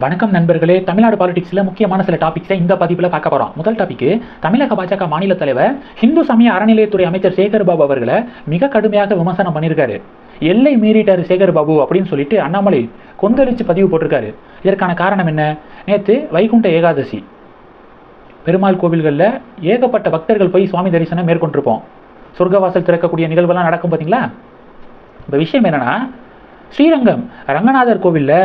வணக்கம் நண்பர்களே. தமிழ்நாடு பாலிடிக்ஸில் முக்கியமான சில டாபிக்ஸை இந்த பதிவில் பார்க்க போகிறோம் முதல் டாபிக் தமிழக பாஜக மாநில தலைவர் ஹிந்து சமய அறநிலையத்துறை அமைச்சர் சேகர் பாபு அவர்களை மிக கடுமையாக விமர்சனம் பண்ணியிருக்காரு. எல்லை மீறிட்டார் சேகர் பாபு அப்படின்னு சொல்லிட்டு அண்ணாமலை கொந்தளிச்சு பதிவு போட்டிருக்காரு. இதற்கான காரணம் என்ன? நேற்று வைகுண்ட ஏகாதசி. பெருமாள் கோவில்களில் ஏகப்பட்ட பக்தர்கள் போய் சுவாமி தரிசனம் மேற்கொண்டிருப்போம். சொர்க்கவாசல் திறக்கக்கூடிய நிகழ்வெல்லாம் நடக்கும் பார்த்தீங்களா இப்போ விஷயம் என்னன்னா ஸ்ரீரங்கம் ரங்கநாதர் கோவிலில்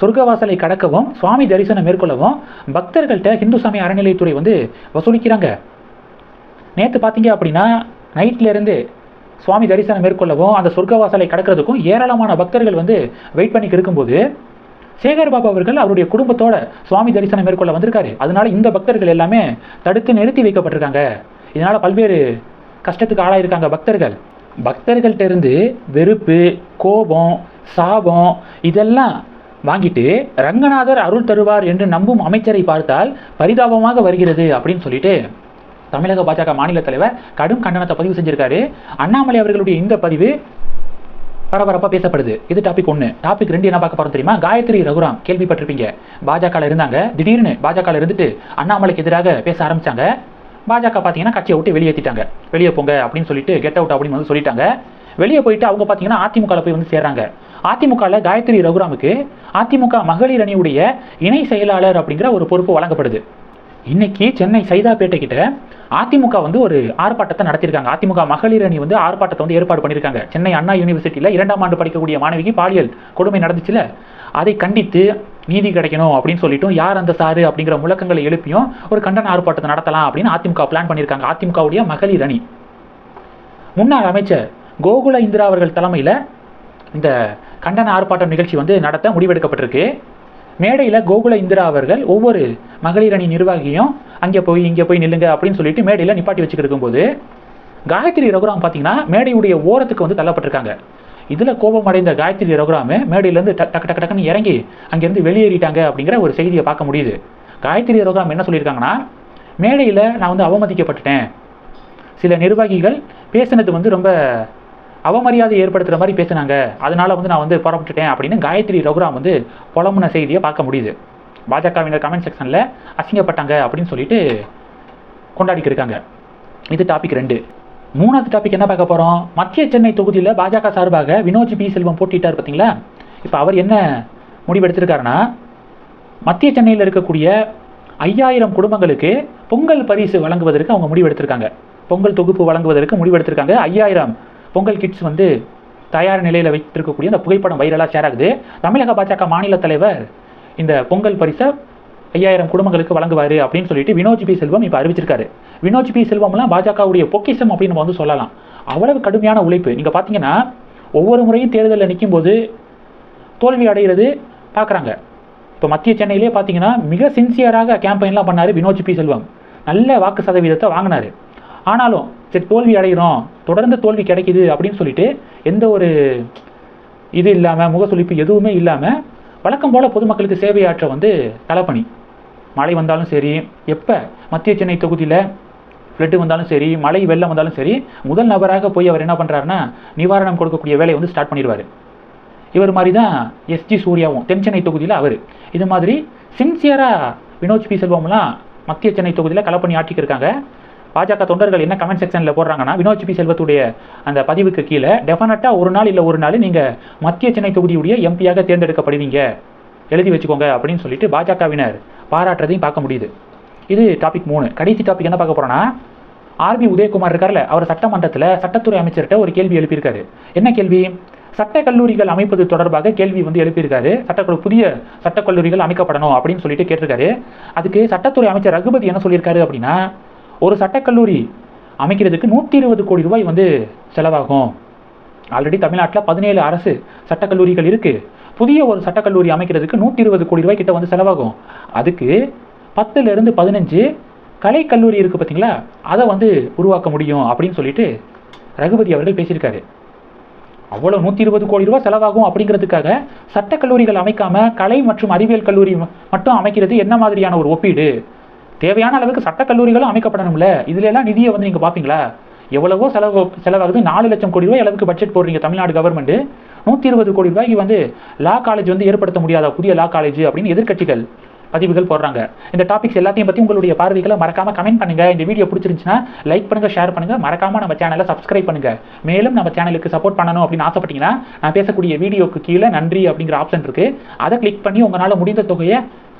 சொர்க்கவாசலை கடக்கவும் சுவாமி தரிசனம் மேற்கொள்ளவும் பக்தர்கள்ட்ட ஹிந்து சமய அறநிலையத்துறை வந்து வசூலிக்கிறாங்க. நேற்று பார்த்தீங்க அப்படின்னா நைட்லேருந்து சுவாமி தரிசனம் மேற்கொள்ளவும் அந்த சொர்க்கவாசலை கடக்கிறதுக்கும் ஏராளமான பக்தர்கள் வந்து வெயிட் பண்ணி இருக்கும்போது சேகர் பாபு அவர்கள் அவருடைய குடும்பத்தோட சுவாமி தரிசனம் மேற்கொள்ள வந்திருக்காரு. அதனால இந்த பக்தர்கள் எல்லாமே தடுத்து நிறுத்தி வைக்கப்பட்டிருக்காங்க. இதனால பல்வேறு கஷ்டத்துக்கு ஆளாயிருக்காங்க பக்தர்கள். பக்தர்கள்ட்ட இருந்து வெறுப்பு கோபம் சாபம் இதெல்லாம் வாங்கிட்டு ரங்கநாதர் அருள் தருவார் என்று நம்பும் அமைச்சரை பார்த்தால் பரிதாபமாக வருகிறது அப்படின்னு சொல்லிட்டு தமிழக பாஜக மாநில தலைவர் கடும் கண்டனத்தை பதிவு செஞ்சிருக்காரு. அண்ணாமலை அவர்களுடைய இந்த பதிவு பரபரப்பாக பேசப்படுது. இது டாபிக் ஒன்று டாபிக் ரெண்டு என்ன பார்க்க போறோம் தெரியுமா? காயத்ரி ரகுராம் கேள்விப்பட்டிருப்பீங்க. பாஜகவில் இருந்தாங்க. திடீர்னு பாஜகவில் இருந்துட்டு அண்ணாமலைக்கு எதிராக பேச ஆரம்பித்தாங்க பாஜக பார்த்தீங்கன்னா கட்சியை விட்டு வெளியேற்றிட்டாங்க வெளியே போங்க அப்படின்னு சொல்லிட்டு கெட் அவுட் அப்படின்னு வந்து சொல்லிட்டாங்க. வெளியே போயிட்டு அவங்க பார்த்தீங்கன்னா அதிமுகவில் போய் வந்து சேர்றாங்க. அதிமுகவில் காயத்ரி ரகுராமுக்கு அதிமுக மகளிர் அணியுடைய இணை செயலாளர் அப்படிங்கிற ஒரு பொறுப்பு வழங்கப்படுது. இன்னைக்கு சென்னை சைதாப்பேட்டை கிட்ட அதிமுக வந்து ஒரு ஆர்ப்பாட்டத்தை நடத்தியிருக்காங்க. அதிமுக மகளிர் அணி வந்து ஆர்ப்பாட்டத்தை வந்து ஏற்பாடு பண்ணியிருக்காங்க. சென்னை அண்ணா யூனிவர்சிட்டியில் இரண்டாம் ஆண்டு படிக்கக்கூடிய மாணவிக்கு பாலியல் கொடுமை நடந்துச்சுல அதை கண்டித்து நீதி கிடைக்கணும் அப்படின்னு சொல்லிட்டும் யார் அந்த சாரு அப்படிங்கிற முழக்கங்களை எழுப்பியும் ஒரு கண்டன ஆர்ப்பாட்டத்தை நடத்தலாம் அப்படின்னு அதிமுக பிளான் பண்ணியிருக்காங்க. அதிமுகவுடைய மகளிர் அணி. முன்னாள் அமைச்சர் கோகுல இந்திரா அவர்கள் தலைமையில் இந்த கண்டன ஆர்ப்பாட்டம் நிகழ்ச்சி வந்து நடத்த முடிவெடுக்கப்பட்டிருக்கு. மேடையில் கோகுல இந்திரா அவர்கள் ஒவ்வொரு மகளிர் அணி நிர்வாகியும் அங்கே போய் இங்கே போய் நில்லுங்க அப்படின்னு சொல்லிட்டு மேடையில் நிப்பாட்டி வச்சுக்கிட்டு இருக்கும்போது காயத்ரி ரகுராம் பார்த்தீங்கன்னா மேடையுடைய ஓரத்துக்கு வந்து தள்ளப்பட்டிருக்காங்க. இதில் கோபம் அடைந்த காயத்ரி ரகுராமு மேடையிலேருந்து டக் டக்கு டக்கு டக்குன்னு இறங்கி அங்கேருந்து வெளியேறிட்டாங்க அப்படிங்கிற ஒரு செய்தியை பார்க்க முடியுது. காயத்ரி ரகுராம் என்ன சொல்லியிருக்காங்கன்னா மேடையில் நான் வந்து அவமதிக்கப்பட்டுட்டேன். சில நிர்வாகிகள் பேசினது வந்து ரொம்ப அவமரியாதை ஏற்படுத்துகிற மாதிரி பேசுனாங்க. அதனால் வந்து நான் வந்து புறப்பட்டுட்டேன் அப்படின்னு காயத்ரி ரகுராம் வந்து புலம்புன செய்தியை பார்க்க முடியுது. பாஜகவினர் கமெண்ட் செக்ஷனில் அசிங்கப்பட்டாங்க அப்படின்னு சொல்லிட்டு கொண்டாடிக்கிருக்காங்க இது டாபிக் ரெண்டு. மூணாவது டாபிக் என்ன பார்க்க போகிறோம் மத்திய சென்னை தொகுதியில் பாஜக சார்பாக வினோஜ் பி. செல்வம் போட்டிட்டார் பார்த்தீங்களா? இப்போ அவர் என்ன முடிவெடுத்திருக்காருன்னா மத்திய சென்னையில் இருக்கக்கூடிய ஐயாயிரம் குடும்பங்களுக்கு பொங்கல் பரிசு வழங்குவதற்கு அவங்க முடிவெடுத்திருக்காங்க. பொங்கல் தொகுப்பு வழங்குவதற்கு முடிவெடுத்திருக்காங்க. ஐயாயிரம் பொங்கல் கிட்ஸ் வந்து தயார் நிலையில் வைத்திருக்கக்கூடிய அந்த புகைப்படம் வைரலாக ஷேர் ஆகுது. தமிழக பாஜக மாநில தலைவர் இந்த பொங்கல் பரிசை ஐயாயிரம் குடும்பங்களுக்கு வழங்குவார் அப்படின்னு சொல்லிட்டு வினோஜ் பி. செல்வம் இப்போ அறிவிச்சிருக்காரு. வினோஜ் பி. செல்வம்லாம் பாஜகவுடைய பொக்கிஷம் அப்படின்னு நம்ம வந்து சொல்லலாம். அவ்வளவு கடுமையான உழைப்பு. நீங்கள் பார்த்தீங்கன்னா ஒவ்வொரு முறையும் தேர்தலில் நிற்கும் போது தோல்வி அடைகிறது பார்க்குறாங்க இப்போ மத்திய சென்னையிலே பார்த்தீங்கன்னா மிக சின்சியராக கேம்பெயின்லாம் பண்ணார் வினோஜ் பி. செல்வம். நல்ல வாக்கு சதவீதத்தை வாங்கினார். ஆனாலும் சரி தோல்வி அடைகிறோம் தொடர்ந்து தோல்வி கிடைக்குது அப்படின்னு சொல்லிட்டு எந்த ஒரு இது இல்லாமல் முகசுளிப்பு எதுவுமே இல்லாமல் வழக்கம் போல் பொதுமக்களுக்கு சேவையாற்ற வந்து தலைப்பணி. மழை வந்தாலும் சரி எப்போ? மத்திய சென்னை தொகுதியில் ஃப்ளட்டு வந்தாலும் சரி மழை வெள்ளம் வந்தாலும் சரி முதல் நபராக போய் அவர் என்ன பண்ணுறாருன்னா நிவாரணம் கொடுக்கக்கூடிய வேலையை வந்து ஸ்டார்ட் பண்ணிடுவார். இவர் மாதிரி தான் எஸ்ஜி சூர்யாவும் தென் சென்னை தொகுதியில் அவர். இது மாதிரி சின்சியராக வினோஜ் பி செல்வம்லாம் மத்திய சென்னை தொகுதியில் களப்பணி ஆட்டிக்கு இருக்காங்க. பாஜக தொண்டர்கள் என்ன கமெண்ட் செக்ஷனில் போடுறாங்கன்னா வினோத் பி செல்வத்துடைய அந்த பதிவுக்கு கீழே டெஃபினட்டாக ஒரு நாள் இல்லை ஒரு நாள் நீங்கள் மத்திய சென்னை தொகுதியுடைய எம்பியாக தேர்ந்தெடுக்கப்படுவீங்க. எழுதி வச்சுக்கோங்க அப்படின்னு சொல்லிட்டு பாஜகவினர் பாராட்டுறதையும் பார்க்க முடியுது. இது டாபிக் மூணு. கடைசி டாபிக் என்ன பார்க்க போகிறோன்னா ஆர்பி உதயகுமார் இருக்கார்ல அவர் சட்டமன்றத்தில் சட்டத்துறை அமைச்சர்கிட்ட ஒரு கேள்வி எழுப்பியிருக்காரு. என்ன கேள்வி? சட்ட கல்லூரிகள் அமைப்பது தொடர்பாக கேள்வி வந்து எழுப்பியிருக்காரு. சட்ட புதிய சட்டக் கல்லூரிகள் அமைக்கப்படணும் அப்படின்னு சொல்லிட்டு கேட்டிருக்காரு. அதுக்கு சட்டத்துறை அமைச்சர் ரகுபதி என்ன சொல்லியிருக்காரு அப்படின்னா ஒரு சட்டக்கல்லூரி அமைக்கிறதுக்கு நூற்றி இருபது கோடி ரூபாய் வந்து செலவாகும். ஆல்ரெடி தமிழ்நாட்டில் பதினேழு அரசு சட்டக்கல்லூரிகள் இருக்குது புதிய ஒரு சட்டக்கல்லூரி அமைக்கிறதுக்கு நூற்றி இருபது கோடி ரூபாய் கிட்ட வந்து செலவாகும். அதுக்கு பத்துலேருந்து பதினஞ்சு கலைக்கல்லூரி இருக்குது பார்த்தீங்களா அதை வந்து உருவாக்க முடியும் அப்படின்னு சொல்லிட்டு ரகுபதி அவர்கள் பேசியிருக்காரு. அவ்வளோ நூற்றி இருபது கோடி ரூபாய் செலவாகும் அப்படிங்கிறதுக்காக சட்டக்கல்லூரிகள் அமைக்காமல் கலை மற்றும் அறிவியல் கல்லூரி மட்டும் அமைக்கிறது என்ன மாதிரியான ஒரு ஒப்பீடு? தேவையான அளவுக்கு சட்டக்கல்லூரிகளும் அமைக்கப்படணும்ல? இதுல எல்லாம் நிதியை வந்து நீங்கள் பார்ப்பீங்களா எவ்வளவோ செலவு செலவாகுது. நாலு லட்சம் கோடி ரூபாய் அளவுக்கு பட்ஜெட் போடுறீங்க தமிழ்நாடு கவர்மெண்ட் நூற்றி இருபது கோடி ரூபாய்க்கு வந்து லா காலேஜ் வந்து ஏற்படுத்த முடியாத? புதிய லா காலேஜ் அப்படின்னு எதிர்கட்சிகள் பதிவுகள் போடுறாங்க. இந்த டாபிக்ஸ் எல்லாத்தையும் பற்றி உங்களுடைய பார்வைகளை மறக்காம கமெண்ட் பண்ணுங்க. இந்த வீடியோ பிடிச்சிருந்துச்சுன்னா லைக் பண்ணுங்க ஷேர் பண்ணுங்க. மறக்காம நம்ம சேனலை சப்ஸ்கிரைப் பண்ணுங்க. மேலும் நம்ம சேனலுக்கு சப்போர்ட் பண்ணணும் அப்படின்னு ஆசைப்பட்டீங்கன்னா நான் பேசக்கூடிய வீடியோக்கு கீழே நன்றி அப்படிங்கிற ஆப்ஷன் இருக்கு. அதை கிளிக் பண்ணி உங்களால் முடிந்த தொகையை